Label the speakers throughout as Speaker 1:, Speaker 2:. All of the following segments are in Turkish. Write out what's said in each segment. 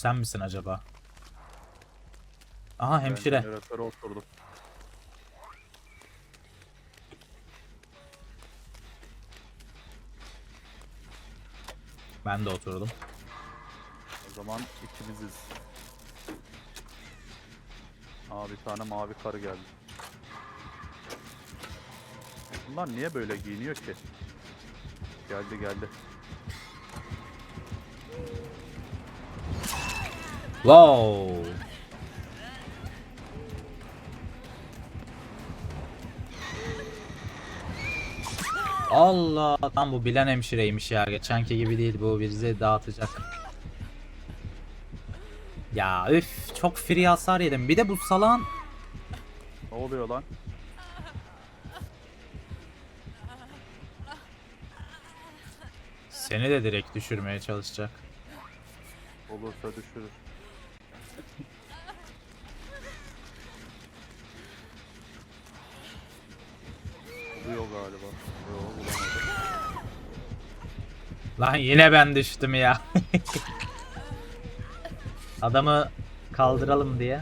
Speaker 1: sen misin acaba? Aha hemşire.
Speaker 2: jeneratöre oturdum.
Speaker 1: Ben de oturdum.
Speaker 2: O zaman ikimiziz. Aa bir tane mavi karı geldi. Bunlar niye böyle giyiniyor ki? Geldi geldi.
Speaker 1: Wow. Allah tam bu bilen hemşireymiş ya. Geçenki gibi değil bu bizi dağıtacak. Ya üf çok free hasar yedim. Bir de bu salan
Speaker 2: Ne oluyor lan?
Speaker 1: seni de direkt düşürmeye çalışacak.
Speaker 2: Olursa düşürür. Oluyor galiba. Yok bulamadım.
Speaker 1: Lan yine ben düştüm ya. Adamı kaldıralım diye.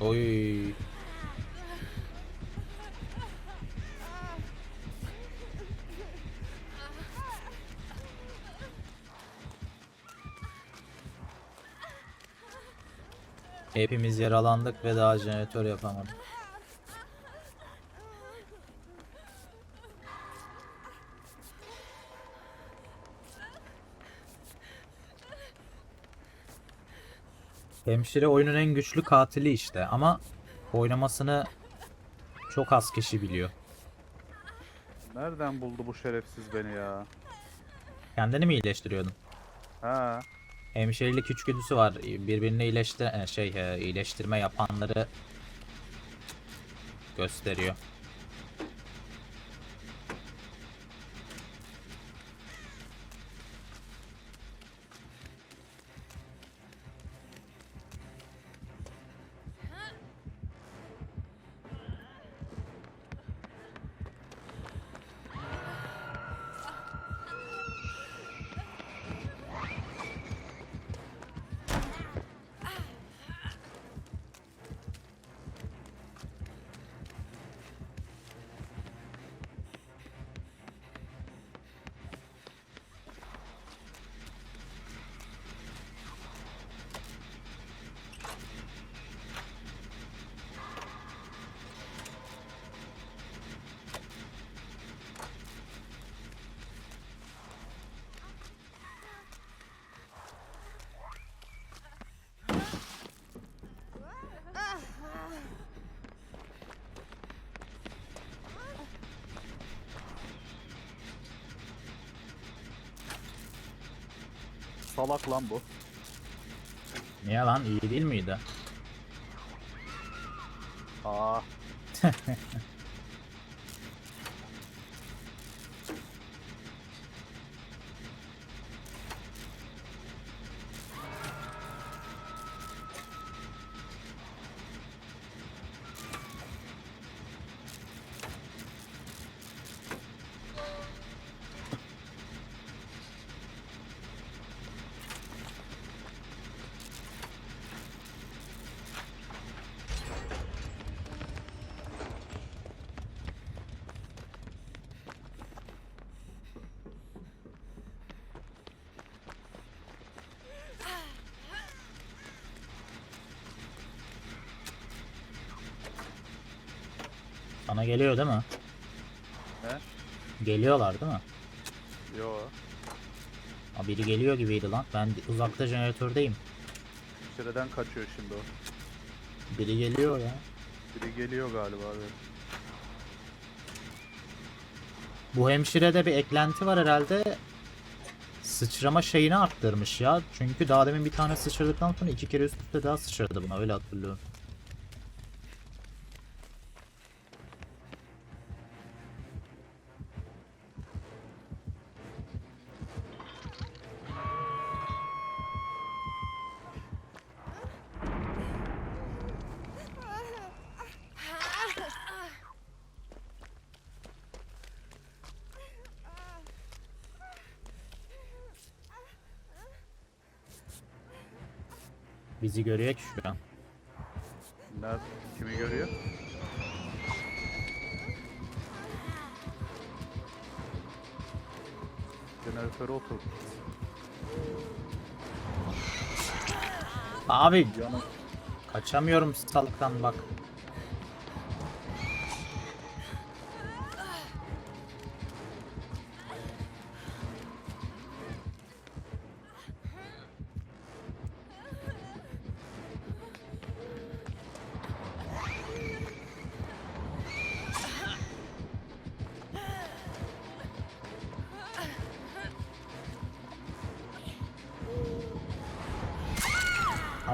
Speaker 1: Oy. Hepimiz yaralandık ve daha jeneratör yapamadık. Hemşire oyunun en güçlü katili işte ama oynamasını çok az kişi biliyor.
Speaker 2: Nereden buldu bu şerefsiz beni ya?
Speaker 1: Kendini mi iyileştiriyordun?
Speaker 2: Ha,
Speaker 1: Hemşirelik içgüdüsü var. Birbirini iyileştir e, şey e, iyileştirme yapanları gösteriyor.
Speaker 2: Salak lan bu.
Speaker 1: Niye lan iyi değil miydi?
Speaker 2: Aa,
Speaker 1: Sana geliyor değil mi?
Speaker 2: ne?
Speaker 1: Geliyorlar değil mi?
Speaker 2: Yo.
Speaker 1: Aa, biri geliyor gibiydi lan. Ben uzakta jeneratördeyim.
Speaker 2: Süreden kaçıyor şimdi o.
Speaker 1: Biri geliyor ya.
Speaker 2: Biri geliyor galiba evet.
Speaker 1: Bu hemşirede bir eklenti var herhalde. Sıçrama şeyini arttırmış ya. Çünkü daha demin bir tane sıçradıktan sonra iki kere üst üste daha sıçradı buna öyle hatırlıyorum. Bizi görüyor ki şu an.
Speaker 2: Nerede? Kimi görüyor? Jeneratöre otur.
Speaker 1: Abi
Speaker 2: Yanı
Speaker 1: kaçamıyorum salaktan bak.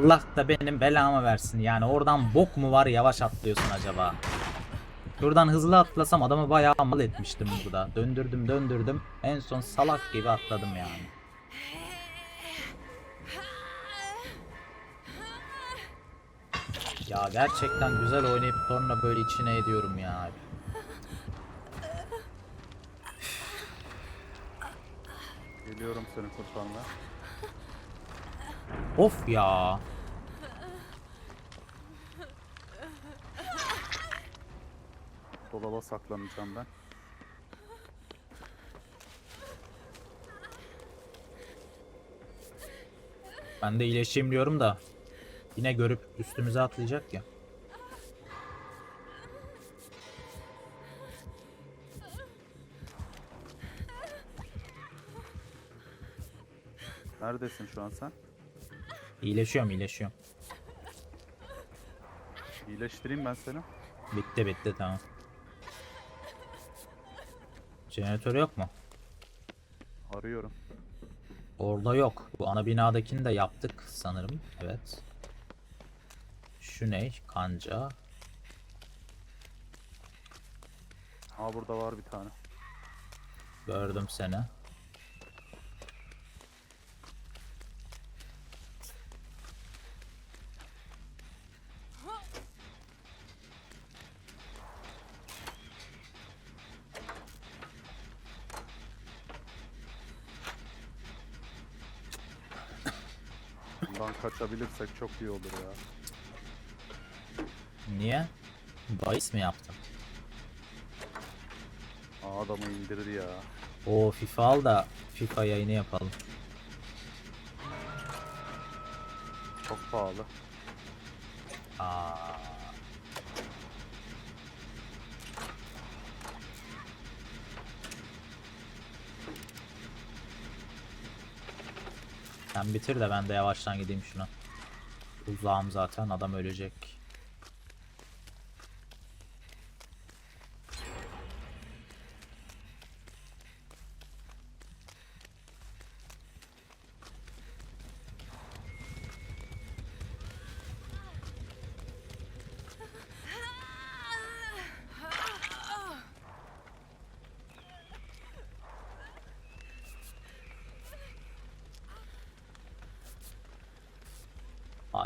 Speaker 1: Allah da benim belamı versin. Yani oradan bok mu var yavaş atlıyorsun acaba? Şuradan hızlı atlasam adamı bayağı mal etmiştim burada. Döndürdüm döndürdüm. En son salak gibi atladım yani. Ya gerçekten güzel oynayıp sonra böyle içine ediyorum ya.
Speaker 2: geliyorum seni kurtarmaya.
Speaker 1: Of ya.
Speaker 2: Dolaba saklanacağım ben.
Speaker 1: Ben de iyileşeyim diyorum da. Yine görüp üstümüze atlayacak ya.
Speaker 2: Neredesin şu an sen?
Speaker 1: İyileşiyorum iyileşiyorum.
Speaker 2: İyileştireyim ben seni.
Speaker 1: Bitti bitti tamam. Jeneratör yok mu?
Speaker 2: Arıyorum.
Speaker 1: Orada yok. Bu ana binadakini de yaptık sanırım. Evet. Şu ne? Kanca.
Speaker 2: Aa burada var bir tane.
Speaker 1: Gördüm seni.
Speaker 2: Kaçabilirsek çok iyi olur ya.
Speaker 1: Niye? Bahis mi yaptın?
Speaker 2: Aa adamı indirdi ya.
Speaker 1: O FIFA al da FIFA yayını yapalım.
Speaker 2: Çok pahalı.
Speaker 1: Aa. Sen bitir de ben de yavaştan gideyim şuna. Uzağım zaten adam ölecek.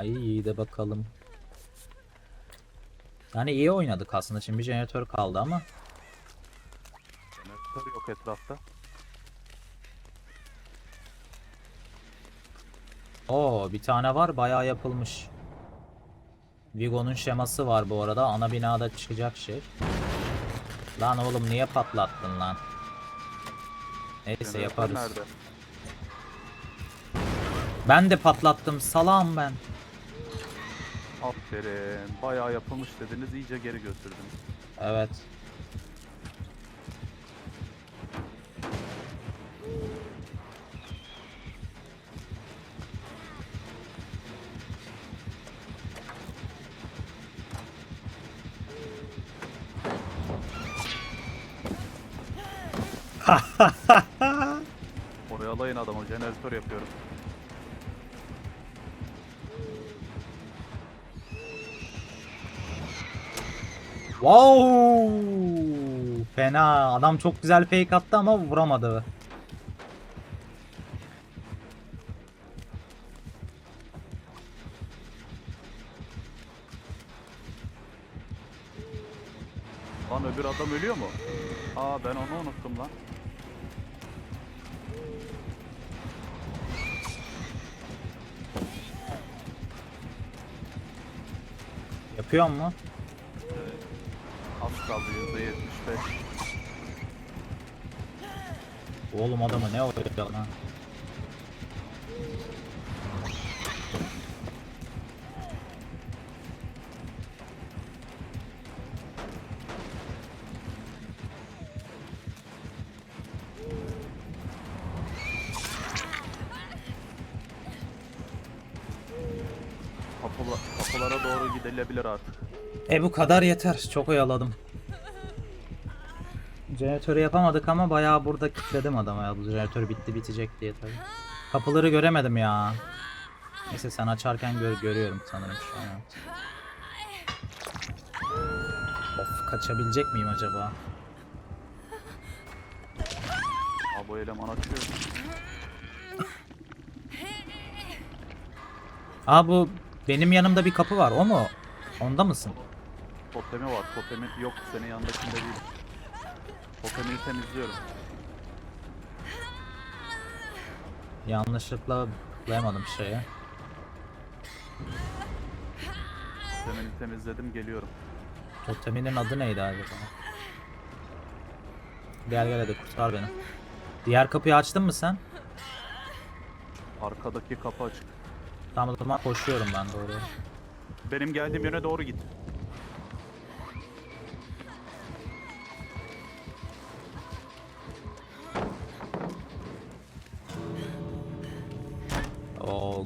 Speaker 1: Ay iyi de bakalım. Yani iyi oynadık aslında. Şimdi bir jeneratör kaldı ama.
Speaker 2: Jeneratör yok etrafta.
Speaker 1: Oo bir tane var bayağı yapılmış. Vigo'nun şeması var bu arada. Ana binada çıkacak şey. Lan oğlum niye patlattın lan? Neyse
Speaker 2: Jeneratör
Speaker 1: yaparız.
Speaker 2: nerede?
Speaker 1: Ben de patlattım. Salam ben.
Speaker 2: Aferin. Bayağı yapılmış dediniz iyice geri götürdünüz.
Speaker 1: Evet.
Speaker 2: Oyalayın adamı jeneratör yapıyorum.
Speaker 1: Wow! Fena. Adam çok güzel fake attı ama vuramadı.
Speaker 2: Lan öbür adam ölüyor mu? Aa ben onu unuttum lan.
Speaker 1: Yapıyor mu?
Speaker 2: Az kaldı %75.
Speaker 1: Oğlum adamı ne oluyor lan?
Speaker 2: Kapıla, kapılara doğru gidilebilir artık.
Speaker 1: E bu kadar yeter. Çok oyaladım. Jeneratörü yapamadık ama bayağı burada kilitledim adamı ya. Bu jeneratör bitti bitecek diye tabii. Kapıları göremedim ya. Neyse sen açarken gör görüyorum sanırım şu an. Of kaçabilecek miyim acaba?
Speaker 2: Aa bu eleman açıyor.
Speaker 1: Aa bu benim yanımda bir kapı var. O mu? Onda mısın?
Speaker 2: Totemi var. Totemi yok senin yanındakinde değil. Totemi temizliyorum.
Speaker 1: Yanlışlıkla tıklayamadım şeye.
Speaker 2: Totemini temizledim geliyorum.
Speaker 1: Toteminin adı neydi acaba? Gel gel hadi kurtar beni. Diğer kapıyı açtın mı sen?
Speaker 2: Arkadaki kapı açık.
Speaker 1: Tamam o zaman koşuyorum ben doğru.
Speaker 2: Benim geldiğim yöne doğru git.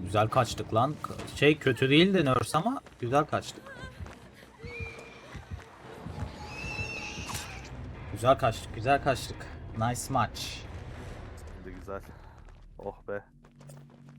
Speaker 1: Güzel kaçtık lan. Şey kötü değildi Nurse ama güzel kaçtık. Güzel kaçtık, güzel kaçtık. Nice match.